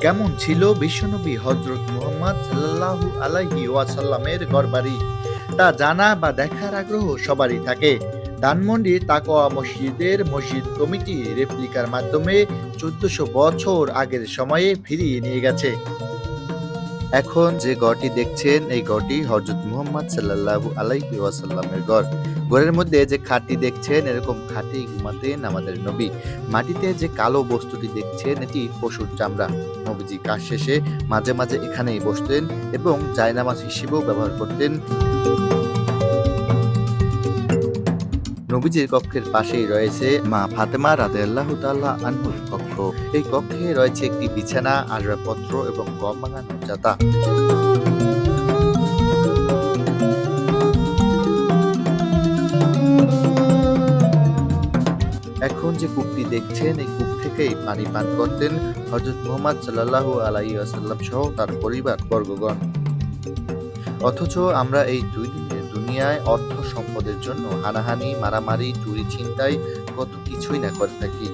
কেমন ছিল বিশ্বনবী হজরত মুহাম্মদ সাল্লাহ আলাইহি ওয়াসাল্লামের ঘরবাড়ি? তা জানা বা দেখার আগ্রহ সবারই থাকে। ধানমন্ডি তাকোয়া মসজিদের মসজিদ কমিটি রেপ্লিকার মাধ্যমে চোদ্দশো বছর আগের সময়ে ফিরিয়ে নিয়ে গেছে। এখন যে গড়টি দেখছেন, এই গড়টি হজরত মুহাম্মদ সাল্লাল্লাহু আলাইহি ওয়াসাল্লামের গড়। ঘরের মধ্যে যে খাটটি দেখছেন, এরকম খাটে ঘুমাতেন আমাদের নবী। মাটিতে যে কালো বস্তুটি দেখছেন, এটি পশুর চামড়া। নবীজি কাজ শেষে মাঝে মাঝে এখানেই বসতেন এবং জায়নামাজ হিসেবেও ব্যবহার করতেন। নবীজির কক্ষের পাশেই রয়েছে মা ফাতেমা রাদে আল্লাহ তাল্লাহ আনহুর কক্ষ। এই কক্ষে রয়েছে একটি বিছানা, আসবাবপত্র এবং গম বাগানোর জাতা এখন যে কূপটি দেখছেন, এই কূপ থেকেই পানি পান করতেন হজরত মোহাম্মদ সাল্লাল্লাহু আলাইহি আসাল্লাম সহ তার পরিবার বর্গগণ অথচ আমরা এই দুই দিনের দুনিয়ায় অর্থ সম্পদের জন্য হানাহানি মারামারি চুরি ছিনতাই কত কিছুই না করে থাকি।